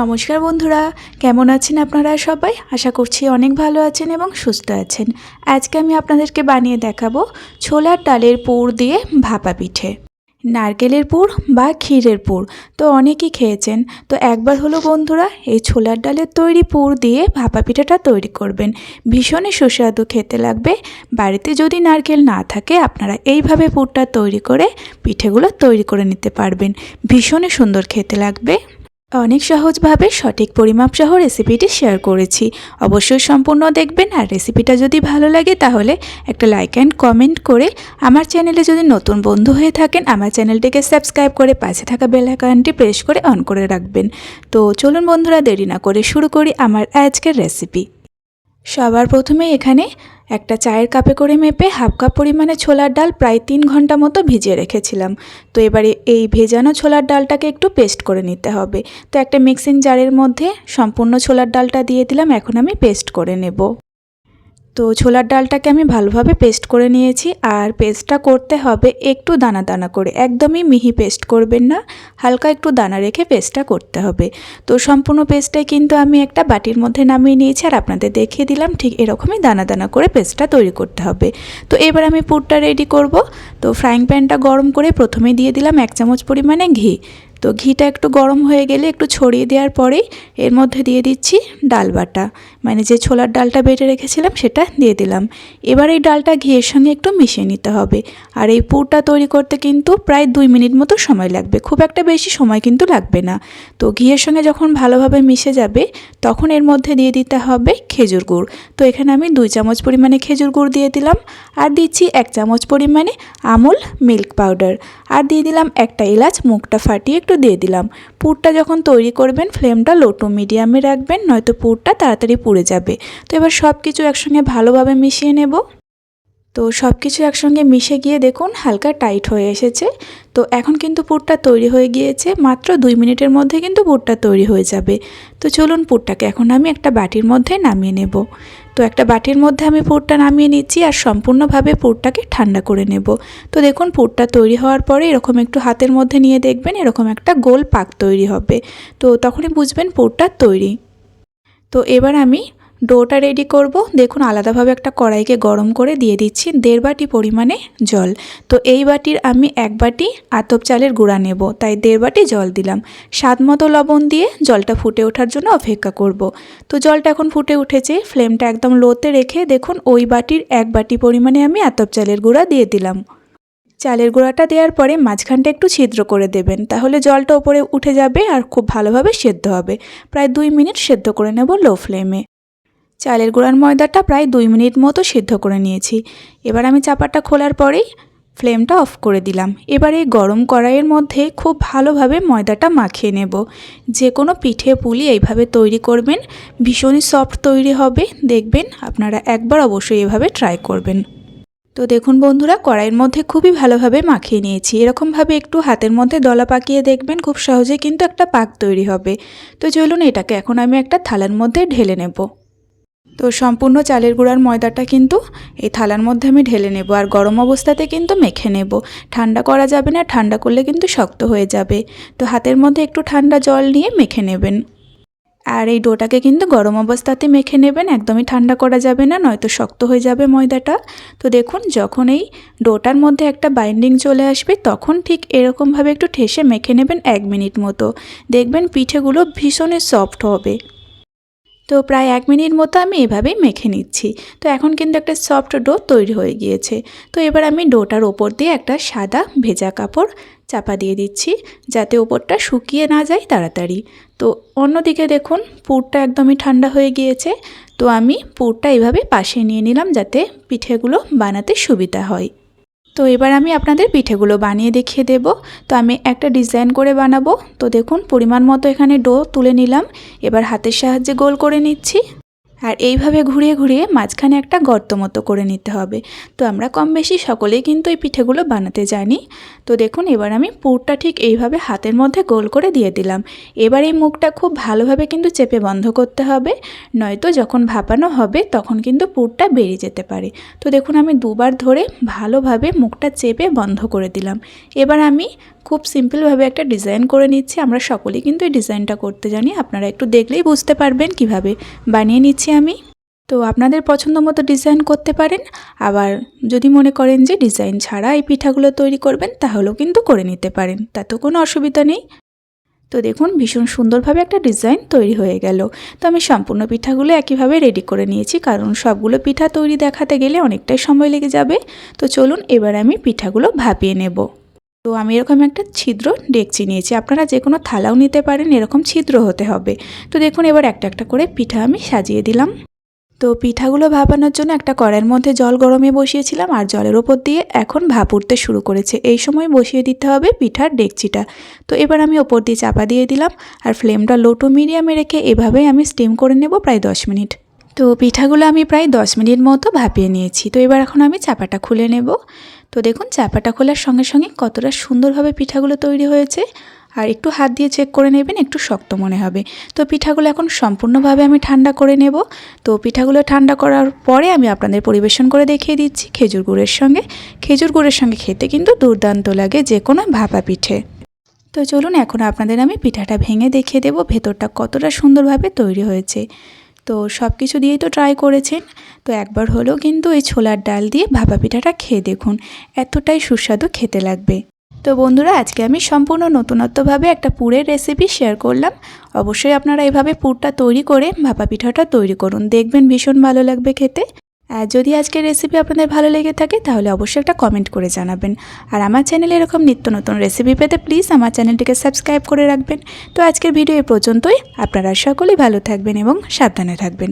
নমস্কার বন্ধুরা, কেমন আছেন আপনারা সবাই? আশা করছি অনেক ভালো আছেন এবং সুস্থ আছেন। আজকে আমি আপনাদেরকে বানিয়ে দেখাবো ছোলার ডালের পুর দিয়ে ভাপা পিঠে। নারকেলের পুর বা ক্ষীরের পুর, তো অনেকেই খেয়েছেন। তো একবার হলো বন্ধুরা, এই ছোলার ডালের তৈরি পুর দিয়ে ভাপা পিঠাটা তৈরি করবেন। ভীষণই সুস্বাদু খেতে লাগবে। বাড়িতে যদি নারকেল না থাকে, আপনারা এইভাবে পুরটা তৈরি করে পিঠেগুলো তৈরি করে নিতে পারবেন। ভীষণই সুন্দর খেতে লাগবে। অনেক সহজভাবে সঠিক পরিমাপ সহ রেসিপিটি শেয়ার করেছি। অবশ্যই সম্পূর্ণ দেখবেন আর রেসিপিটা যদি ভালো লাগে তাহলে একটা লাইক অ্যান্ড কমেন্ট করে আমার চ্যানেলে যদি নতুন বন্ধু হয়ে থাকেন আমার চ্যানেলটিকে সাবস্ক্রাইব করে পাশে থাকা বেল আইকনটি প্রেস করে অন করে রাখবেন। তো চলুন বন্ধুরা দেরি না করে শুরু করি আমার আজকের রেসিপি সবার প্রথমে এখানে একটা চায়ের কাপে করে মেপে হাফ কাপ পরিমাণে ছোলার ডাল প্রায় তিন ঘণ্টা মতো ভিজিয়ে রেখেছিলাম। তো এবারে এই ভেজানো ছোলার ডালটাকে একটু পেস্ট করে নিতে হবে। তো একটা মিক্সিং জারের মধ্যে সম্পূর্ণ ছোলার ডালটা দিয়ে দিলাম, এখন আমি পেস্ট করে নেব। তো ছোলার ডালটাকে আমি ভালোভাবে পেস্ট করে নিয়েছি আর পেস্টটা করতে হবে একটু দানা দানা করে। একদমই মিহি পেস্ট করবেন না, হালকা একটু দানা রেখে পেস্টটা করতে হবে। তো সম্পূর্ণ পেস্টটাই কিন্তু আমি একটা বাটির মধ্যে নামিয়ে নিয়েছি আর আপনাদের দেখিয়ে দিলাম ঠিক এরকমই দানা দানা করে পেস্টটা তৈরি করতে হবে। তো এবার আমি পুরটা রেডি করব। তো ফ্রাইং প্যানটা গরম করে প্রথমে দিয়ে দিলাম এক চামচ পরিমাণে ঘি। তো ঘিটা একটু গরম হয়ে গেলে একটু ছড়িয়ে দেওয়ার পরেই এর মধ্যে দিয়ে দিচ্ছি ডাল বাটা। মানে যে ছোলার ডালটা বেটে রেখেছিলাম সেটা দিয়ে দিলাম। এবার এই ডালটা ঘিয়ের সঙ্গে একটু মিশিয়ে নিতে হবে। আর এই পুরটা তৈরি করতে কিন্তু প্রায় দুই মিনিট মতো সময় লাগবে। খুব একটা বেশি সময় কিন্তু লাগবে না। তো ঘিয়ের সঙ্গে যখন ভালোভাবে মিশে যাবে, তখন এর মধ্যে দিয়ে দিতে হবে খেজুর গুড়। তো এখানে আমি দুই চামচ পরিমাণে খেজুর গুড় দিয়ে দিলাম। আর দিচ্ছি এক চামচ পরিমাণে আমুল মিল্ক পাউডার। আর দিয়ে দিলাম একটা এলাচ, মুখটা ফাটিয়ে একটু দিয়ে দিলাম। পুরটা যখন তৈরি করবেন, ফ্লেমটা লো টু মিডিয়ামে রাখবেন, নয়তো পুরটা তাড়াতাড়ি পুড়ে যাবে। তো এবার সব কিছু একসঙ্গে ভালোভাবে মিশিয়ে নেব। তো সব কিছু একসঙ্গে মিশে গিয়ে দেখুন হালকা টাইট হয়ে এসেছে। তো এখন কিন্তু পুরটা তৈরি হয়ে গিয়েছে। মাত্র দুই মিনিটের মধ্যে কিন্তু পুরটা তৈরি হয়ে যাবে। তো চলুন পুরটাকে এখন আমি একটা বাটির মধ্যে নামিয়ে নেব। তো একটা বাটির মধ্যে আমি পুরটা নামিয়ে নিচ্ছি আর সম্পূর্ণভাবে পুরটাকে ঠান্ডা করে নেব। তো দেখুন পুরটা তৈরি হওয়ার পরে এরকম একটু হাতের মধ্যে নিয়ে দেখবেন এরকম একটা গোল পাক তৈরি হবে। তো তখনই বুঝবেন পুরটা তৈরি তো এবার আমি ডোটা রেডি করব। দেখুন, আলাদাভাবে একটা কড়াইকে গরম করে দিয়ে দিচ্ছি দেড় বাটি পরিমাণে জল। তো এই বাটির আমি এক বাটি আতপ চালের গুঁড়া নেব, তাই দেড় বাটি জল দিলাম। স্বাদ মতো লবণ দিয়ে জলটা ফুটে ওঠার জন্য অপেক্ষা করব। তো জলটা এখন ফুটে উঠেছে, ফ্লেমটা একদম লোতে রেখে দেখুন, ওই বাটির এক বাটি পরিমাণে আমি আতপ চালের গুঁড়া দিয়ে দিলাম। চালের গুঁড়াটা দেওয়ার পরে মাঝখানটা একটু ছিদ্র করে দেবেন। তাহলে জলটা ওপরে উঠে যাবে আর খুব ভালোভাবে সেদ্ধ হবে। প্রায় দুই মিনিট সেদ্ধ করে নেব লো ফ্লেমে। চালের গুঁড়ার ময়দাটা প্রায় দুই মিনিট মতো সিদ্ধ করে নিয়েছি। এবার আমি চাপাটা খোলার পরেই ফ্লেমটা অফ করে দিলাম। এবার গরম কড়াইয়ের মধ্যে খুব ভালোভাবে ময়দাটা মাখিয়ে নেব। যে কোনো পিঠে পুলি এইভাবে তৈরি করবেন। ভীষণই সফট তৈরি হবে। দেখবেন আপনারা একবার অবশ্যই এভাবে ট্রাই করবেন। তো দেখুন বন্ধুরা, কড়াইয়ের মধ্যে খুবই ভালোভাবে মাখিয়ে নিয়েছি। এরকমভাবে একটু হাতের মধ্যে দলা পাকিয়ে দেখবেন, খুব সহজে কিন্তু একটা পাক তৈরি হবে। তো চলুন এটাকে এখন আমি একটা থালার মধ্যে ঢেলে নেব। তো সম্পূর্ণ চালের গুঁড়ার ময়দাটা কিন্তু এই থালার মধ্যে আমি ঢেলে নেব আর গরম অবস্থাতে কিন্তু মেখে নেব। ঠান্ডা করা যাবে না, ঠান্ডা করলে কিন্তু শক্ত হয়ে যাবে। তো হাতের মধ্যে একটু ঠান্ডা জল নিয়ে মেখে নেবেন। আর এই ডোটাকে কিন্তু গরম অবস্থাতে মেখে নেবেন, একদমই ঠান্ডা করা যাবে না, নয়তো শক্ত হয়ে যাবে ময়দাটা। তো দেখুন, যখন এই ডোটার মধ্যে একটা বাইন্ডিং চলে আসবে, তখন ঠিক এরকমভাবে একটু ঠেসে মেখে নেবেন এক মিনিট মতো। দেখবেন পিঠেগুলো ভীষণই সফট হবে। তো প্রায় এক মিনিট মতো আমি এভাবেই মেখে নিচ্ছি। তো এখন কিন্তু একটা সফট ডো তৈরি হয়ে গিয়েছে। তো এবার আমি ডোটার ওপর দিয়ে একটা সাদা ভেজা কাপড় চাপা দিয়ে দিচ্ছি যাতে ওপরটা শুকিয়ে না যায় তাড়াতাড়ি। তো অন্যদিকে দেখুন, পুরটা একদমই ঠান্ডা হয়ে গিয়েছে। তো আমি পুরটা এভাবে পাশে নিয়ে নিলাম যাতে পিঠেগুলো বানাতে সুবিধা হয়। তো এবার আমি আপনাদের পিঠেগুলো বানিয়ে দেখিয়ে দেব। তো আমি একটা ডিজাইন করে বানাবো। তো দেখুন, পরিমাণ মতো এখানে ডো তুলে নিলাম। এবার হাতের সাহায্যে গোল করে নিচ্ছি। আর এইভাবে ঘুরিয়ে ঘুরিয়ে মাঝখানে একটা গর্ত মতো করে নিতে হবে। তো আমরা কম বেশি সকলেই কিন্তু এই পিঠেগুলো বানাতে জানি। তো দেখুন, এবার আমি পুরটা ঠিক এইভাবে হাতের মধ্যে গোল করে দিয়ে দিলাম। এবার এই মুখটা খুব ভালোভাবে কিন্তু চেপে বন্ধ করতে হবে। নয়তো যখন ভাপানো হবে তখন কিন্তু পুরটা বেরিয়ে যেতে পারে। তো দেখুন, আমি দুবার ধরে ভালোভাবে মুখটা চেপে বন্ধ করে দিলাম। এবার আমি খুব সিম্পলভাবে একটা ডিজাইন করে নিচ্ছি। আমরা সকলেই কিন্তু এই ডিজাইনটা করতে জানি। আপনারা একটু দেখলেই বুঝতে পারবেন কীভাবে বানিয়ে নিচ্ছি আমি। তো আপনাদের পছন্দ মতো ডিজাইন করতে পারেন। আবার যদি মনে করেন যে ডিজাইন ছাড়া এই পিঠাগুলো তৈরি করবেন, তাহলেও কিন্তু করে নিতে পারেন। তাতেও কোনো অসুবিধা নেই। তো দেখুন, ভীষণ সুন্দরভাবে একটা ডিজাইন তৈরি হয়ে গেল। তো আমি সম্পূর্ণ পিঠাগুলো একইভাবে রেডি করে নিয়েছি, কারণ সবগুলো পিঠা তৈরি দেখাতে গেলে অনেকটাই সময় লেগে যাবে। তো চলুন, এবার আমি পিঠাগুলো ভাপিয়ে নেব। তো আমি এরকম একটা ছিদ্র ডেকচি নিয়েছি। আপনারা যে কোনো থালাও নিতে পারেন, এরকম ছিদ্র হতে হবে। তো দেখুন, এবার একটা একটা করে পিঠা আমি সাজিয়ে দিলাম। তো পিঠাগুলো ভাপানোর জন্য একটা কড়াইয়ের মধ্যে জল গরমে বসিয়েছিলাম আর জলের ওপর দিয়ে এখন ভাপ উঠতে শুরু করেছে। এই সময় বসিয়ে দিতে হবে পিঠার ডেকচিটা। তো এবার আমি ওপর দিয়ে চাপা দিয়ে দিলাম আর ফ্লেমটা লো টু মিডিয়ামে রেখে এভাবেই আমি স্টিম করে নেব প্রায় দশ মিনিট। তো পিঠাগুলো আমি প্রায় দশ মিনিট মতো ভাপিয়ে নিয়েছি। তো এবার এখন আমি চাপাটা খুলে নেব। তো দেখুন, চাপাটা খোলার সঙ্গে সঙ্গে কতটা সুন্দরভাবে পিঠাগুলো তৈরি হয়েছে। আর একটু হাত দিয়ে চেক করে নেবেন, একটু শক্ত মনে হবে। তো পিঠাগুলো এখন সম্পূর্ণভাবে আমি ঠান্ডা করে নেব। তো পিঠাগুলো ঠান্ডা করার পরে আমি আপনাদের পরিবেশন করে দেখিয়ে দিচ্ছি খেজুর গুড়ের সঙ্গে। খেজুর গুড়ের সঙ্গে খেতে কিন্তু দুর্দান্ত লাগে যে কোনো ভাপা পিঠে। তো চলুন, এখন আপনাদের আমি পিঠাটা ভেঙে দেখিয়ে দেবো, ভেতরটা কতটা সুন্দরভাবে তৈরি হয়েছে। তো সব কিছু দিয়েই তো ট্রাই করেছেন। তো একবার হলেও কিন্তু এই ছোলার ডাল দিয়ে ভাপা পিঠাটা খেয়ে দেখুন, এতটাই সুস্বাদু খেতে লাগবে। তো বন্ধুরা, আজকে আমি সম্পূর্ণ নতুনত্বভাবে একটা পুরের রেসিপি শেয়ার করলাম। অবশ্যই আপনারা এভাবে পুরটা তৈরি করে ভাপা পিঠাটা তৈরি করুন। দেখবেন ভীষণ ভালো লাগবে খেতে। যদি আজকের রেসিপি আপনাদের ভালো লেগে থাকে, তাহলে অবশ্যই একটা কমেন্ট করে জানাবেন। আর আমার চ্যানেলে এরকম নিত্য নতুন রেসিপি পেতে প্লিজ আমার চ্যানেলটিকে সাবস্ক্রাইব করে রাখবেন। তো আজকের ভিডিও এ পর্যন্তই। আপনারা সকলেই ভালো থাকবেন এবং সাবধানে থাকবেন।